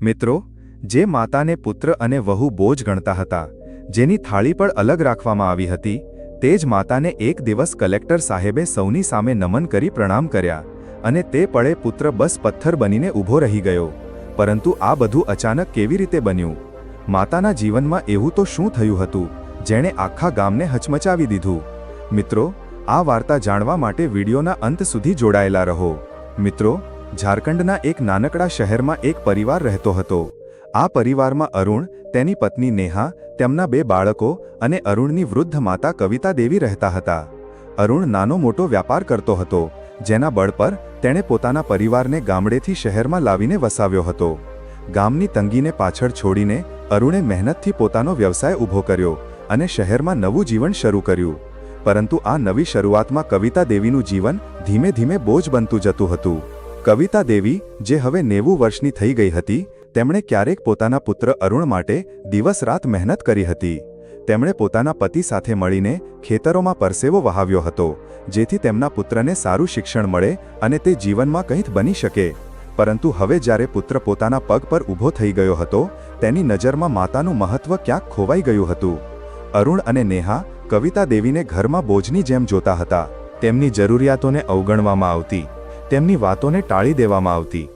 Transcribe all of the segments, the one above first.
મિત્રો, જે માતાને પુત્ર અને વહુ બોજ ગણતા હતા, જેની થાળી પણ અલગ રાખવામાં આવી હતી, તે જ માતાને એક દિવસ કલેક્ટર સાહેબે સૌની સામે નમન કરી પ્રણામ કર્યા અને તે પળે પુત્ર બસ પથ્થર બનીને ઊભો રહી ગયો. પરંતુ આ બધું અચાનક કેવી રીતે બન્યું? માતાના જીવનમાં એવું તો શું થયું હતું, જેણે આખા ગામને હચમચાવી દીધું? મિત્રો, આ વાર્તા જાણવા માટે વિડીયોના અંત સુધી જોડાયેલા રહો. મિત્રો ઝારખંડના એક નાનકડા શહેરમાં એક પરિવાર રહેતો હતો. આ પરિવારમાં અરુણ, તેની પત્ની નેહા, તેમના બે બાળકો અને અરુણની વૃદ્ધ માતા કવિતા દેવી રહેતા હતા. અરુણ નાનો મોટો વ્યાપાર કરતો હતો, જેના બળ પર તેણે પોતાના પરિવારને ગામડેથી શહેરમાં લાવીને વસાવ્યો હતો. ગામની તંગીને પાછળ છોડીને અરુણે મહેનતથી પોતાનો વ્યવસાય ઊભો કર્યો અને શહેરમાં નવું જીવન શરૂ કર્યું. પરંતુ આ નવી શરૂઆતમાં કવિતા દેવીનું જીવન ધીમે ધીમે બોજ બનતું જતું હતું. કવિતા દેવી, જે હવે નેવું વર્ષની થઈ ગઈ હતી, તેમણે ક્યારેક પોતાના પુત્ર અરુણ માટે દિવસ રાત મહેનત કરી હતી. તેમણે પોતાના પતિ સાથે મળીને ખેતરોમાં પરસેવો વહાવ્યો હતો, જેથી તેમના પુત્રને સારું શિક્ષણ મળે અને તે જીવનમાં કંઈક બની શકે. પરંતુ હવે જ્યારે પુત્ર પોતાના પગ પર ઊભો થઈ ગયો હતો, તેની નજરમાં માતાનું મહત્વ ક્યાંક ખોવાઈ ગયું હતું. અરુણ અને નેહા કવિતા દેવીને ઘરમાં બોજની જેમ જોતા હતા. તેમની જરૂરિયાતોને અવગણવામાં આવતી તેમની વાતોને ટાળી દેવામાં આવતી.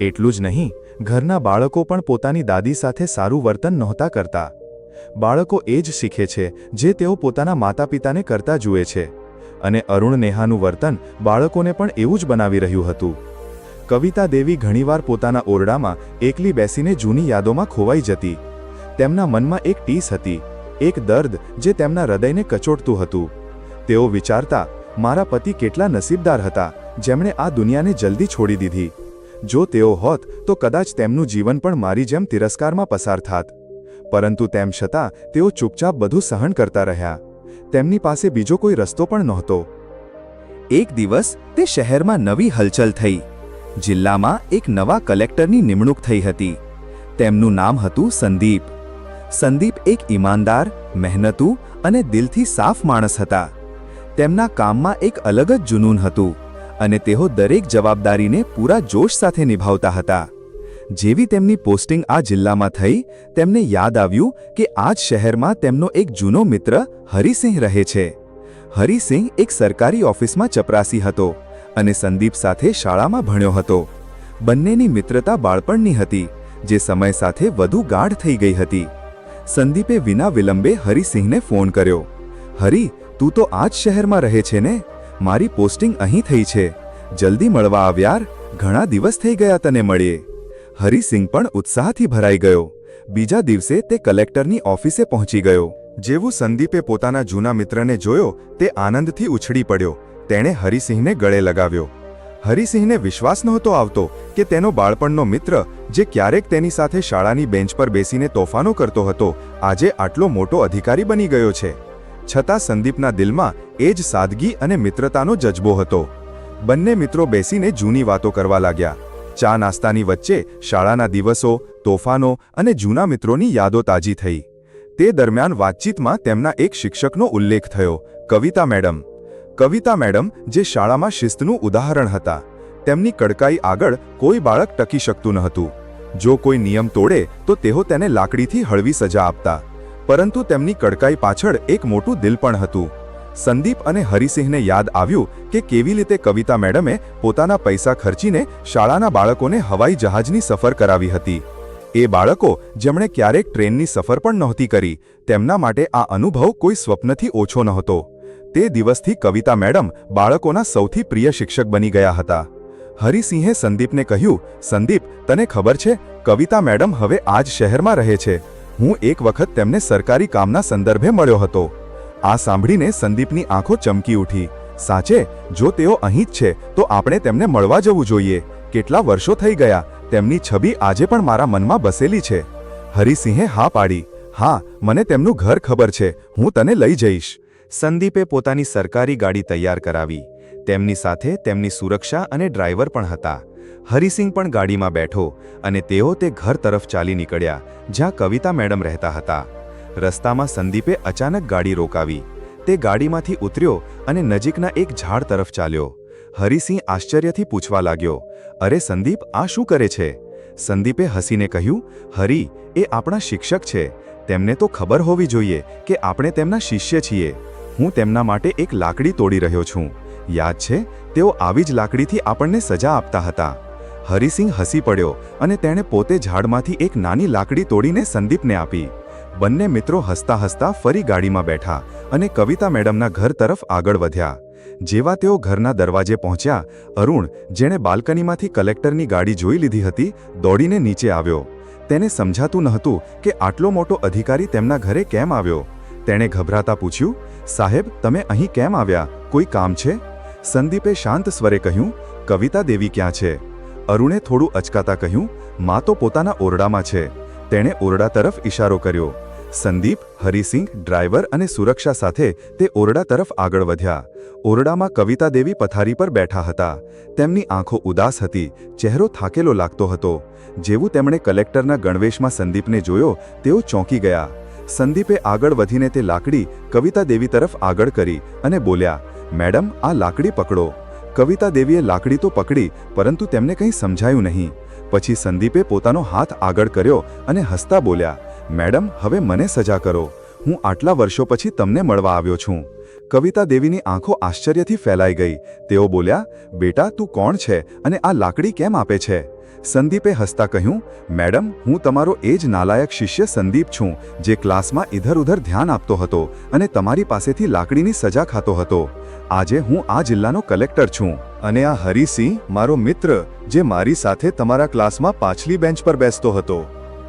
એટલું જ નહીં, ઘરના બાળકો પણ પોતાની દાદી સાથે સારું વર્તન નહોતા કરતા. બાળકો એ જ શીખે છે, જે તેઓ પોતાના માતા પિતાને કરતા જુએ છે. અને અરુણ નેહાનું વર્તન બાળકોને પણ એવું જ બનાવી રહ્યું હતું. કવિતા દેવી ઘણીવાર પોતાના ઓરડામાં એકલી બેસીને જૂની યાદોમાં ખોવાઈ જતી. તેમના મનમાં એક ટીસ હતી, એક દર્દ જે તેમના હૃદયને કચોટતું હતું. તેઓ વિચારતા મારા પતિ કેટલા નસીબદાર હતા, જેમણે આ દુનિયાને જલ્દી છોડી દીધી. જો તેઓ હોત, તો કદાચ તેમનું જીવન પણ મારી જેમ તિરસ્કારમાં પસાર થાત. પરંતુ તેમ છતાં, તેઓ ચૂપચાપ બધું સહન કરતા રહ્યા. તેમની પાસે બીજો કોઈ રસ્તો પણ નહોતો. એક દિવસ, તે શહેરમાં નવી હલચલ થઈ. જિલ્લામાં એક નવા કલેક્ટરની નિમણૂક થઈ હતી. તેમનું નામ હતું સંદીપ. સંદીપ એક ઈમાનદાર, મહેનતુ અને દિલથી સાફ માણસ હતા. તેમના કામમાં એક અલગ જ જુનૂન હતું અને તેઓ દરેક જવાબદારીને પૂરા જોશ સાથે નિભાવતા હતા. જેવી તેમની પોસ્ટિંગ આ જિલ્લામાં થઈ, તેમને યાદ આવ્યું કે આ જ શહેરમાં તેમનો એક જૂનો મિત્ર હરિસિંહ રહે છે. હરિસિંહ એક સરકારી ઓફિસમાં ચપરાસી હતો અને સંદીપ સાથે શાળામાં ભણ્યો હતો. બંનેની મિત્રતા બાળપણની હતી, જે સમય સાથે વધુ ગાઢ થઈ ગઈ હતી. સંદીપે વિના વિલંબે હરિસિંહને ફોન કર્યો. હરી તું તો આ જ શહેરમાં રહે છે ને? મારી પોસ્ટિંગ અહીં થઈ છે. જલ્દી મળવા આવ્યાર. ઘણા દિવસ થઈ ગયા તને મળીએ. હરિસિંહ પણ ઉત્સાહથી ભરાઈ ગયો. બીજા દિવસે તે કલેક્ટરની ઓફિસે પહોંચી ગયો. જેવું સંદીપે પોતાના જૂના મિત્રને જોયો, તે આનંદથી ઉછળી પડ્યો. તેણે હરિસિંહને ગળે લગાવ્યો. હરિસિંહને વિશ્વાસ નહોતો આવતો કે તેનો બાળપણનો મિત્ર, જે ક્યારેક તેની સાથે શાળાની બેન્ચ પર બેસીને તોફાનો કરતો હતો, આજે આટલો મોટો અધિકારી બની ગયો છે. છતાં સંદીપના દિલમાં એ જ સાદગી અને મિત્રતાનો જજબો હતો. બંને મિત્રો બેસીને જૂની વાતો કરવા લાગ્યા. ચા નાસ્તાની વચ્ચે શાળાના દિવસો, તોફાનો અને જૂના મિત્રોની યાદો તાજી થઈ. તે દરમિયાન વાતચીતમાં તેમના એક શિક્ષકનો ઉલ્લેખ થયો, કવિતા મેડમ. કવિતા મેડમ, જે શાળામાં શિસ્તનું ઉદાહરણ હતા. તેમની કડકાઈ આગળ કોઈ બાળક ટકી શકતું ન હતું જો કોઈ નિયમ તોડે, તો તેઓ તેને લાકડીથી હળવી સજા આપતા. પરંતુ તેમની કડકાઈ પાછળ એક મોટું દિલ પણ હતું. સંદીપ અને હરિસિંહને યાદ આવ્યું કે કેવી રીતે કવિતા મેડમે પોતાના પૈસા ખર્ચીને શાળાના બાળકોને હવાઈ જહાજની સફર કરાવી હતી. એ બાળકો જેમણે ક્યારેક ટ્રેનની સફર પણ નહોતી કરી, તેમના માટે આ અનુભવ કોઈ સ્વપ્નથી ઓછો નહોતો. તે દિવસથી કવિતા મેડમ બાળકોના સૌથી પ્રિય શિક્ષક બની ગયા હતા. હરિસિંહે સંદીપને કહ્યું, સંદીપ, તને ખબર છે, કવિતા મેડમ હવે આ જ શહેરમાં રહે છે. હું એક વખત તેમને સરકારી કામના સંદર્ભે મળ્યો હતો. આ સાંભળીને સંદીપની આંખો ચમકી ઉઠી. સાચે, જો તેઓ અહીં જ છે, તો આપણે તેમને મળવા જવું જોઈએ. કેટલા વર્ષો થઈ ગયા, તેમની છબી આજે પણ મારા મનમાં બસેલી છે. હરિસિંહે હા પાડી. હા, મને તેમનું ઘર ખબર છે. હું તને લઈ જઈશ. સંદીપે પોતાની સરકારી ગાડી તૈયાર કરાવી. તેમની સાથે તેમની સુરક્ષા અને ડ્રાઈવર પણ હતા. હરિસિંહ પણ ગાડીમાં બેઠો અને તેઓ તે ઘર તરફ ચાલી નીકળ્યા, જ્યાં કવિતા મેડમ રહેતા હતા. રસ્તામાં સંદીપે અચાનક ગાડી રોકાવી. તે ગાડીમાંથી ઉતર્યો અને નજીકના એક ઝાડ તરફ ચાલ્યો. હરિસિંહ આશ્ચર્યથી પૂછવા લાગ્યો, અરે સંદીપ, આ શું કરે છે? સંદીપે હસીને કહ્યું, હરી, એ આપણા શિક્ષક છે. તેમને તો ખબર હોવી જોઈએ કે આપણે તેમના શિષ્ય છીએ. હું તેમના માટે એક લાકડી તોડી રહ્યો છું. યાદ છે? તેઓ આવી જ લાકડીથી આપણને સજા આપતા હતા. હરિસિંહ હસી પડ્યો અને તેણે પોતે ઝાડમાંથી એક નાની લાકડી તોડીને સંદીપને આપી. બંને મિત્રો હસતા હસતા ફરી ગાડીમાં બેઠા અને કવિતા મેડમના ઘર તરફ આગળ વધ્યા. જેવા તેઓ ઘરના દરવાજે પહોંચ્યા, અરુણ, જેણે બાલ્કનીમાંથી કલેક્ટરની ગાડી જોઈ લીધી હતી, દોડીને નીચે આવ્યો. તેને સમજાતું નહોતું કે આટલો મોટો અધિકારી તેમના ઘરે કેમ આવ્યો. તેણે ગભરાતા પૂછ્યું, સાહેબ, તમે અહીં કેમ આવ્યા? કોઈ કામ છે? સંદીપે શાંત સ્વરે કહ્યું, કવિતા દેવી ક્યાં છે? અરુણે થોડું અચકાતા કહ્યું, મા તો પોતાના ઓરડામાં છે. તેણે ઓરડા તરફ ઇશારો કર્યો. સંદીપ, હરિસિંહ, ડ્રાઈવર અને સુરક્ષા સાથે તે ઓરડા તરફ આગળ વધ્યા. ઓરડામાં કવિતા દેવી પથારી પર બેઠા હતા. તેમની આંખો ઉદાસ હતી, ચહેરો થાકેલો લાગતો હતો. જેવું તેમણે કલેક્ટરના ગણવેશમાં સંદીપને જોયો, તેઓ ચોંકી ગયા. સંદીપે આગળ વધીને તે લાકડી કવિતા દેવી તરફ આગળ કરી અને બોલ્યા મેડમ, આ લાકડી પકડો. કવિતા દેવીએ લાકડી તો પકડી, પરંતુ તેમને કંઈ સમજાયું નહીં. પછી સંદીપે પોતાનો હાથ આગળ કર્યો અને હસતા બોલ્યા, મેડમ, હવે મને સજા કરો. હું આટલા વર્ષો પછી તમને મળવા આવ્યો છું. કવિતા દેવીની આંખો આશ્ચર્યથી ફેલાઈ ગઈ. તેઓ બોલ્યા, બેટા, તું કોણ છે અને આ લાકડી કેમ આપે છે? સંદીપે હસતા કહ્યું, મેડમ, હું તમારો એ જ નાલાયક શિષ્ય સંદીપ છું, જે ક્લાસમાં ઇધર ઉધર ધ્યાન આપતો હતો અને તમારી પાસેથી લાકડીની સજા ખાતો હતો. આજે હું આ જિલ્લાનો કલેક્ટર છું. અને આ હરિસિંહ, મારો મિત્ર, જે મારી સાથે તમારા ક્લાસમાં પાછલી બેન્ચ પર બેસતો હતો.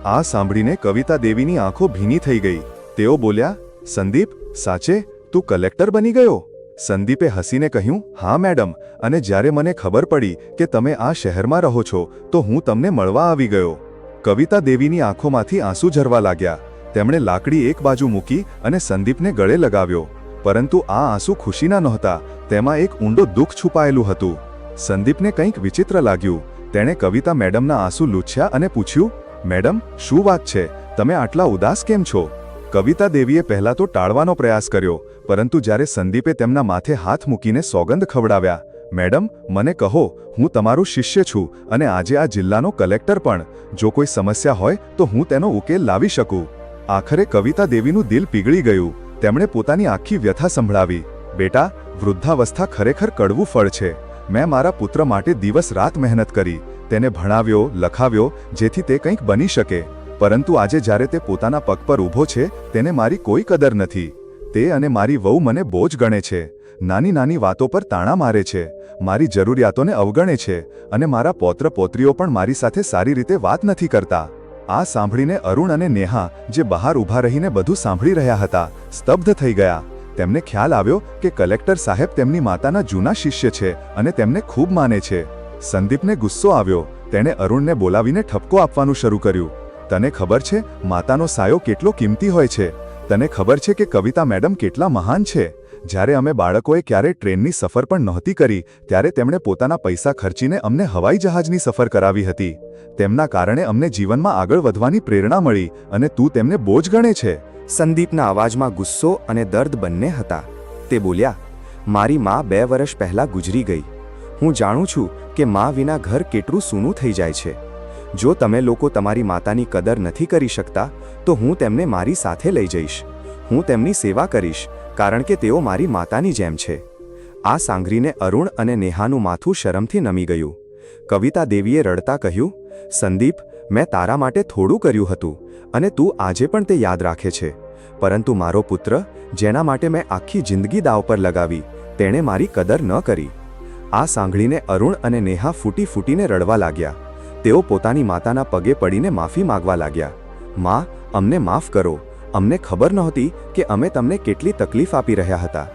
આ સાંભળીને કવિતા દેવીની આંખો ભીની થઈ ગઈ. તેઓ બોલ્યા, સંદીપ, સાચે? તું કલેક્ટર બની ગયો? સંદીપે હસીને કહ્યું, હા, મેડમ. અને જ્યારે મને ખબર પડી કે તમે આ શહેરમાં રહો છો, તો હું તમને મળવા આવી ગયો. કવિતા દેવીની આંખોમાંથી આંસુ ઝરવા લાગ્યા. તેમણે લાકડી એક બાજુ મૂકી અને સંદીપને ગળે લગાવ્યો. પરંતુ આ આંસુ ખુશીના નહોતા. તેમાં એક ઊંડો દુઃખ છુપાયેલું હતું. સંદીપને કંઈક વિચિત્ર લાગ્યું. તેણે કવિતા મેડમના આંસુ લૂછ્યા અને પૂછ્યું, મેડમ, શું વાત છે? તમે આટલા ઉદાસ કેમ છો? કવિતા દેવીએ પહેલા તો ટાળવાનો પ્રયાસ કર્યો, પરંતુ જ્યારે સંદીપે તેમના માથે હાથ મૂકીને સોગંદ ખવડાવ્યા, મેડમ, મને કહો, હું તમારું શિષ્ય છું અને આજે આ જિલ્લાનો કલેક્ટર પણ. જો કોઈ સમસ્યા હોય, તો હું તેનો ઉકેલ લાવી શકું. આખરે કવિતા દેવીનું દિલ પીગળી ગયું. તેમણે પોતાની આખી વ્યથા સંભળાવી. બેટા, વૃદ્ધાવસ્થા ખરેખર કડવું ફળ છે. મેં મારા પુત્ર માટે દિવસ રાત મહેનત કરી. તેને ભણાવ્યો, લખાવ્યો, જેથી તે કંઈક બની શકે. પરંતુ આજે જ્યારે તે પોતાના પગ પર ઊભો છે, તેને મારી કોઈ કદર નથી. તે અને મારી વહુ મને બોજ ગણે છે. નાની નાની વાતો પર તાણા મારે છે. મારી જરૂરિયાતોને અવગણે છે અને મારા પૌત્ર પૌત્રીઓ પણ મારી સાથે સારી રીતે વાત નથી કરતા. આ સાંભળીને અરુણ અને નેહા, જે બહાર ઊભા રહીને બધું સાંભળી રહ્યા હતા, સ્તબ્ધ થઈ ગયા. તેમને ખ્યાલ આવ્યો કે કલેક્ટર સાહેબ તેમની માતાના જૂના શિષ્ય છે અને તેમને ખૂબ માને છે. સંદીપને ગુસ્સો આવ્યો. તેણે અરુણને બોલાવીને ઠપકો આપવાનું શરૂ કર્યું. તને ખબર છે, માતાનો સાયો કેટલો કિંમતી હોય છે? તને ખબર છે કે કવિતા મેડમ કેટલા મહાન છે? જ્યારે અમે બાળકોએ ક્યારે ટ્રેનની સફર પણ નહોતી કરી, ત્યારે તેમણે પોતાના પૈસા ખર્ચીને અમને હવાઈ જહાજની સફર કરાવી હતી. તેમના કારણે અમને જીવનમાં આગળ વધવાની પ્રેરણા મળી અને તું તેમને બોજ ગણે છે. સંદીપના અવાજમાં ગુસ્સો અને દર્દ બંને હતા. તે બોલ્યા, મારી મા બે વર્ષ પહેલા ગુજરી ગઈ. હું જાણું છું કે મા વિના ઘર કેટલું સૂનું થઈ જાય છે. જો તમે લોકો તમારી માતાની કદર નથી કરી શકતા, તો હું તેમને મારી સાથે લઈ જઈશ. હું તેમની સેવા કરીશ, કારણ કે તેઓ મારી માતાની જેમ છે. આ સાંભળીને અરુણ અને નેહાનું માથું શરમથી નમી ગયું. કવિતા દેવીએ રડતા કહ્યું, સંદીપ, મેં તારા માટે થોડું કર્યું હતું, અને તું આજે પણ તે યાદ રાખે છે. પરંતુ મારો પુત્ર, જેના માટે મેં આખી જિંદગી દાવ પર લગાવી, તેણે મારી કદર ન કરી. આ સાંભળીને અરુણ અને નેહા ફૂટી ફૂટીને રડવા લાગ્યા. તેઓ પોતાની માતાના પગે પડીને માફી માગવા લાગ્યા. માં, અમને માફ કરો. અમને ખબર નહોતી કે અમે તમને કેટલી તકલીફ આપી રહ્યા હતા.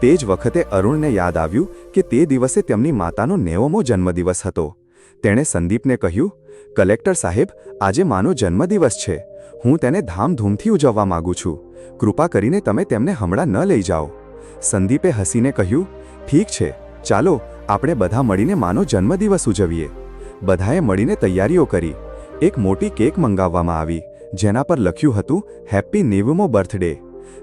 તે જ વખતે અરુણને યાદ આવ્યું કે તે દિવસે તેમની માતાનો નેવમો જન્મદિવસ હતો. તેણે સંદીપને કહ્યું, કલેક્ટર સાહેબ, આજે માનો જન્મદિવસ છે. હું તેને ધામધૂમથી ઉજવવા માંગુ છું. કૃપા કરીને તમે તેમને હમણાં ન લઈ જાઓ. સંદીપે હસીને કહ્યું, ઠીક છે. ચાલો, આપણે બધા મળીને માનો જન્મદિવસ ઉજવીએ. બધાએ મળીને તૈયારીઓ કરી. એક મોટી કેક મંગાવવામાં આવી, જેના પર લખ્યું હતું હેપ્પી નેવમો બર્થડે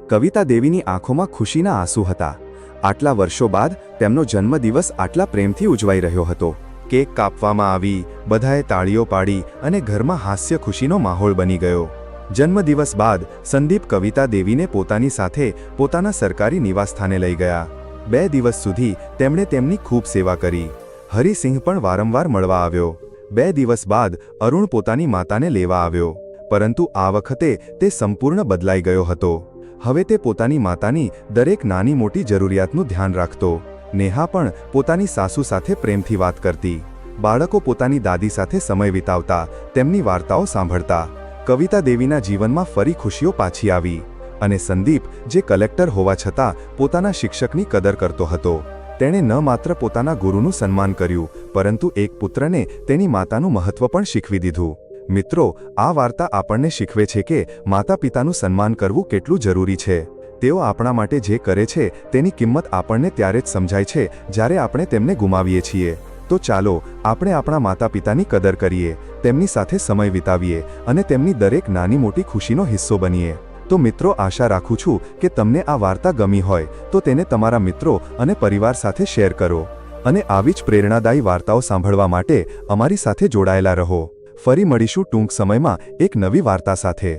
કવિતા દેવીની આંખોમાં ખુશીના આંસુ હતા. આટલા વર્ષો બાદ તેમનો જન્મદિવસ આટલા પ્રેમથી ઉજવાઈ રહ્યો હતો. કેક કાપવામાં આવી, બધાએ તાળીઓ પાડી અને ઘરમાં હાસ્ય ખુશીનો માહોલ બની ગયો. જન્મદિવસ બાદ સંદીપ કવિતા દેવીને પોતાની સાથે પોતાના સરકારી નિવાસસ્થાને લઈ ગયા. બે દિવસ સુધી તેમણે તેમની ખૂબ સેવા કરી. હરિસિંહ પણ વારંવાર મળવા આવ્યો. બે દિવસ બાદ અરુણ પોતાની માતાને લેવા આવ્યો. પરંતુ આ વખતે તે સંપૂર્ણ બદલાઈ ગયો હતો. હવે તે પોતાની માતાની દરેક નાની મોટી જરૂરિયાતનું ધ્યાન રાખતો. નેહા પણ પોતાની સાસુ સાથે પ્રેમથી વાત કરતી. બાળકો પોતાની દાદી સાથે સમય વિતાવતા, તેમની વાર્તાઓ સાંભળતા. કવિતા દેવીના જીવનમાં ફરી ખુશીઓ પાછી આવી. અને સંદીપ, જે કલેક્ટર હોવા છતાં પોતાના શિક્ષકની કદર કરતો હતો. તેણે ન માત્ર પોતાના ગુરુનું સન્માન કર્યું, પરંતુ એક પુત્રને તેની માતાનું મહત્વ પણ શીખવી દીધું. મિત્રો, આ વાર્તા આપણને શીખવે છે કે માતા પિતાનું સન્માન કરવું કેટલું જરૂરી છે. તેઓ આપણા માટે જે કરે છે, તેની કિંમત આપણને ત્યારે જ સમજાય છે, જ્યારે આપણે તેમને ગુમાવીએ છીએ. તો ચાલો, આપણે આપણા માતા પિતાની કદર કરીએ, તેમની સાથે સમય વિતાવીએ અને તેમની દરેક નાની મોટી ખુશીનો હિસ્સો બનીએ. તો મિત્રો, આશા રાખું છું કે તમને આ વાર્તા ગમી હોય, તો તેને તમારા મિત્રો અને પરિવાર સાથે શેર કરો અને આવી જ પ્રેરણાદાયી વાર્તાઓ સાંભળવા માટે અમારી સાથે જોડાયેલા રહો. ફરી મળીશું ટૂંક સમયમાં એક નવી વાર્તા સાથે.